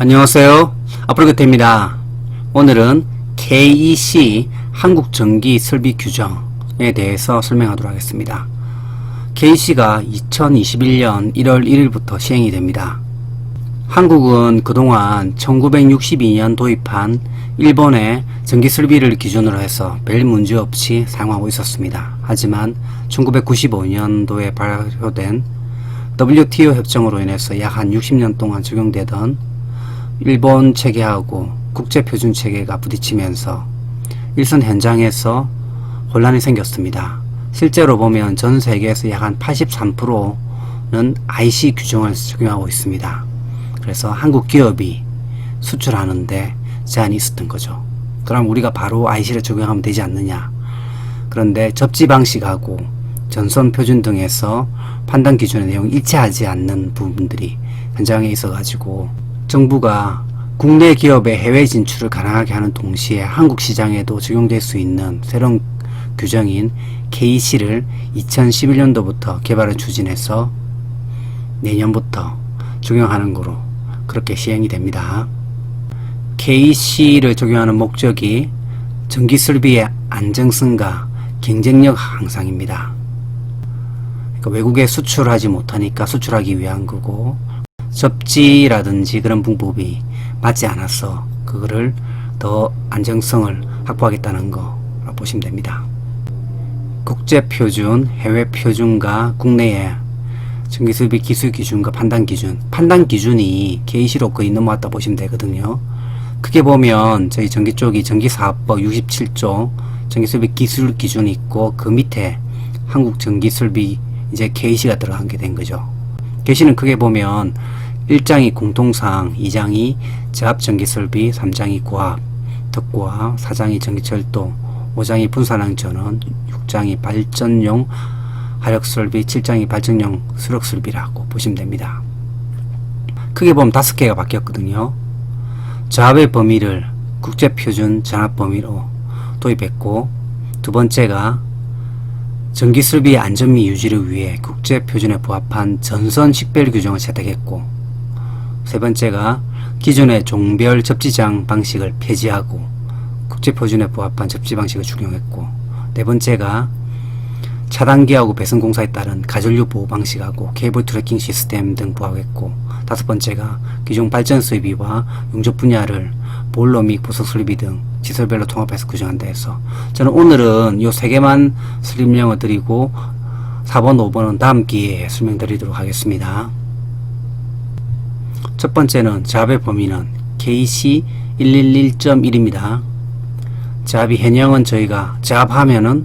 안녕하세요. 아프리카입니다. 오늘은 KEC 한국전기 설비 규정에 대해서 설명하도록 하겠습니다. KEC가 2021년 1월 1일부터 시행이 됩니다. 한국은 그동안 1962년 도입한 일본의 전기 설비를 기준으로 해서 별 문제 없이 사용하고 있었습니다. 하지만 1995년도에 발효된 WTO 협정으로 인해서 약 한 60년 동안 적용되던 일본 체계하고 국제 표준 체계가 부딪히면서 일선 현장에서 혼란이 생겼습니다. 실제로 보면 전 세계에서 약 한 83%는 IC 규정을 적용하고 있습니다. 그래서 한국 기업이 수출하는데 제한이 있었던 거죠. 그럼 우리가 바로 IC를 적용하면 되지 않느냐. 그런데 접지 방식하고 전선 표준 등에서 판단 기준의 내용이 일치하지 않는 부분들이 현장에 있어가지고 정부가 국내 기업의 해외 진출을 가능하게 하는 동시에 한국 시장에도 적용될 수 있는 새로운 규정인 KC를 2011년도부터 개발을 추진해서 내년부터 적용하는 거로 그렇게 시행이 됩니다. KC를 적용하는 목적이 전기 설비의 안정성과 경쟁력 향상입니다. 그러니까 외국에 수출하지 못하니까 수출하기 위한 거고 접지라든지 그런 방법이 맞지 않아서 그거를 더 안정성을 확보하겠다는 거 보시면 됩니다. 국제 표준, 해외 표준과 국내의 전기설비 기술 기준과 판단 기준, 판단 기준이 KC로 거의 넘어왔다 보시면 되거든요. 크게 보면 저희 전기 쪽이 전기사업법 67조 전기설비 기술 기준이 있고 그 밑에 한국 전기설비 이제 KC가 들어간 게 된 거죠. KC는 크게 보면 1장이 공통상, 2장이 제압전기설비, 3장이 고압, 특고압, 4장이 전기철도, 5장이 분산항 전원, 6장이 발전용 화력설비, 7장이 발전용 수력설비라고 보시면 됩니다. 크게 보면 다섯 개가 바뀌었거든요. 저압의 범위를 국제표준 전압 범위로 도입했고 두 번째가 전기설비 안전 및 유지를 위해 국제표준에 부합한 전선 식별 규정을 채택했고 세 번째가 기존의 종별 접지장 방식을 폐지하고 국제표준에 부합한 접지 방식을 적용했고 네 번째가 차단기하고 배선공사에 따른 가전류 보호 방식하고 케이블 트래킹 시스템 등 부합했고 다섯 번째가 기존 발전 설비와 용접 분야를 보일러 및 부속 설비 등 시설별로 통합해서 규정한다 해서 저는 오늘은 요 세 개만 설명을 드리고 4번, 5번은 다음 기회에 설명드리도록 하겠습니다. 첫 번째는 잡의 범위는 KC 111.1입니다. 잡이 현형은 저희가 잡하면은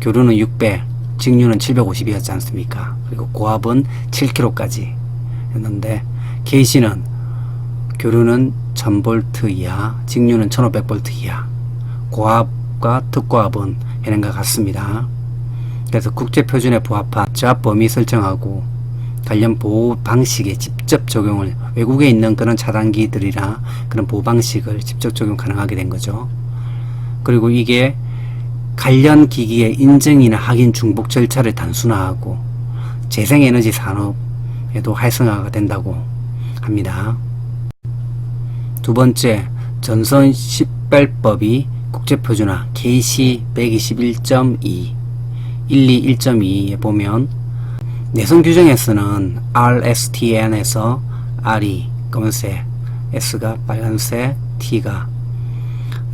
교류는 600, 직류는 750이었지 않습니까? 그리고 고압은 7kg까지 였는데 KC는 교류는 1000V 이하, 직류는 1500V 이하, 고압과 특고압은 현행과 같습니다. 그래서 국제표준에 부합한 저압 범위 설정하고 관련 보호 방식에 직접 적용을 외국에 있는 그런 차단기들이나 그런 보호 방식을 직접 적용 가능하게 된 거죠. 그리고 이게 관련 기기의 인증이나 확인 중복 절차를 단순화하고 재생에너지 산업에도 활성화가 된다고 합니다. 두 번째, 전선 식별법이 국제표준화 KC 121.2 121.2에 보면 내성 규정에서는 RSTN에서 R이 검은색, S가 빨간색, T가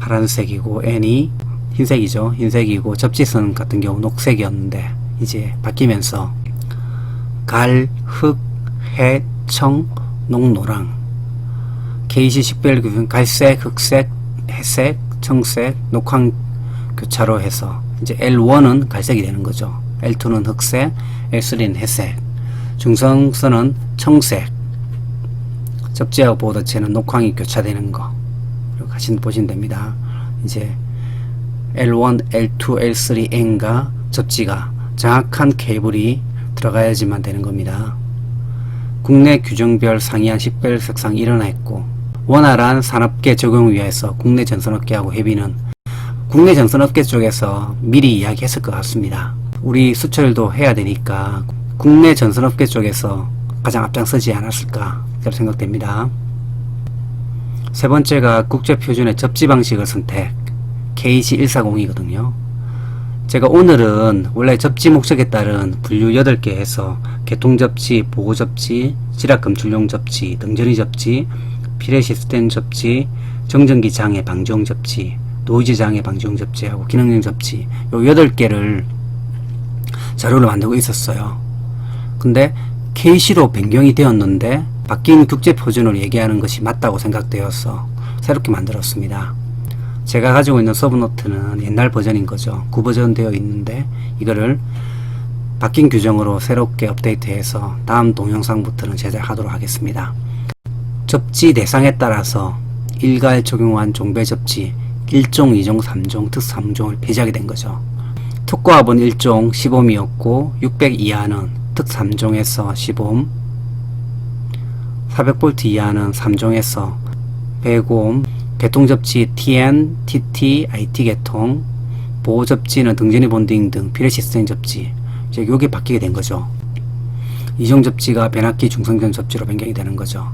파란색이고 N이 흰색이죠. 흰색이고 접지선 같은 경우 녹색이었는데 이제 바뀌면서 갈, 흑, 해, 청, 녹, 노랑 KC 식별 규정 갈색, 흑색, 회색, 청색, 녹황 교차로 해서 이제 L1은 갈색이 되는 거죠. L2는 흑색, L3는 회색, 중성선은 청색, 접지하고 보도체는 녹황이 교차되는 거. 이렇게 하신 보시면 됩니다. 이제 L1, L2, L3, N가 접지가 정확한 케이블이 들어가야지만 되는 겁니다. 국내 규정별 상이한 식별 색상 일어났고 원활한 산업계 적용 위해서 국내 전선업계하고 협의는 국내 전선업계 쪽에서 미리 이야기했을 것 같습니다. 우리 수출도 해야 되니까 국내 전선업계 쪽에서 가장 앞장서지 않았을까 그렇게 생각됩니다. 세 번째가 국제표준의 접지 방식을 선택 KC140이거든요. 제가 오늘은 원래 접지 목적에 따른 분류 8개 해서 개통접지, 보호접지, 지락검출용 접지, 등전이 접지, 피레시스텐 접지, 정전기 장애 방지용 접지, 노이즈 장애 방지용 접지하고 기능용 접지 요 8개를 자료를 만들고 있었어요. 근데 KC로 변경이 되었는데 바뀐 국제 표준을 얘기하는 것이 맞다고 생각되어서 새롭게 만들었습니다. 제가 가지고 있는 서브노트는 옛날 버전인 거죠. 구버전 되어 있는데 이거를 바뀐 규정으로 새롭게 업데이트해서 다음 동영상부터는 제작하도록 하겠습니다. 접지 대상에 따라서 일괄 적용한 종배 접지 1종, 2종, 3종, 특 3종을 폐지하게 된 거죠. 특고합은 1종 10옴이었고 600 이하는 특 3종에서 10옴 400V 이하는 3종에서 100옴 개통접지 TN, TT, IT 개통 보호접지는 등전이 본딩 등 피레시스템 접지 이제 요게 바뀌게 된 거죠. 이종 접지가 변압기 중성전 접지로 변경이 되는 거죠.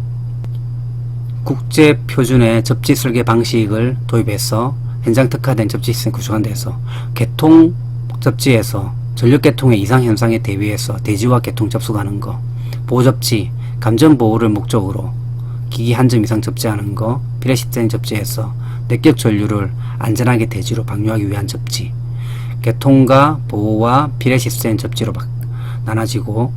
국제 표준의 접지 설계 방식을 도입해서 현장 특화된 접지 시스템 구축한 데서 개통 접지에서 전력 개통의 이상 현상에 대비해서 대지와 개통 접속하는 거, 보호 접지, 감전 보호를 목적으로 기기 한 점 이상 접지하는 거, 피레시스템 접지에서 내격 전류를 안전하게 대지로 방류하기 위한 접지, 개통과 보호와 피레시스템 접지로 바- 나눠지고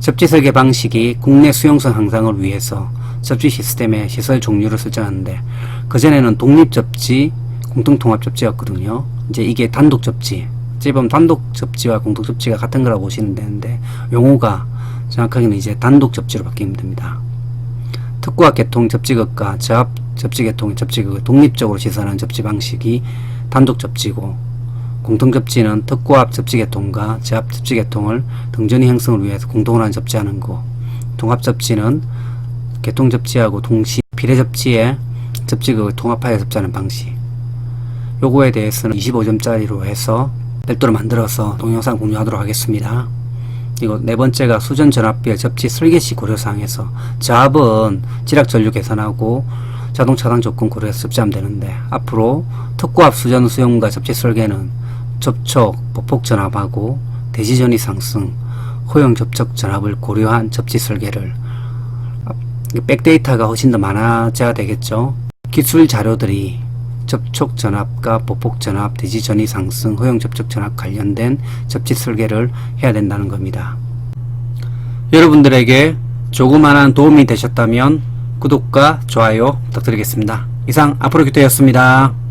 접지 설계 방식이 국내 수용성 향상을 위해서 접지 시스템의 시설 종류를 설정하는데 그전에는 독립 접지, 공통 통합 접지였거든요. 이제 이게 단독 접지. 어찌 보면 단독 접지와 공통 접지가 같은 거라고 보시면 되는데 용어가 정확하게는 이제 단독 접지로 바뀌면 됩니다. 특구와 개통 접지극과 저압 접지 개통의 접지극을 독립적으로 시선하는 접지 방식이 단독 접지고 공통 접지는 특구압 접지 개통과 저압 접지 개통을 등전이 형성을 위해서 공동으로 접지하는 거. 통합 접지는 개통 접지하고 동시 비례 접지에 접지극을 통합하여 접지하는 방식. 요거에 대해서는 25점짜리로 해서 별도로 만들어서 동영상 공유하도록 하겠습니다. 이거 네 번째가 수전 전압비의 접지 설계시 고려사항에서 저압은 지락 전류 계산하고 자동 차단 조건 고려해서 접지하면 되는데 앞으로 특고압 수전 수용과 접지 설계는 접촉, 보폭 전압하고 대지 전이 상승, 호용 접촉 전압을 고려한 접지 설계를 백데이터가 훨씬 더 많아져야 되겠죠. 기술 자료들이 접촉 전압과 보폭 전압, 대지 전이 상승, 허용 접촉 전압 관련된 접지 설계를 해야 된다는 겁니다. 여러분들에게 조그마한 도움이 되셨다면 구독과 좋아요 부탁드리겠습니다. 이상 앞으로 기대였습니다.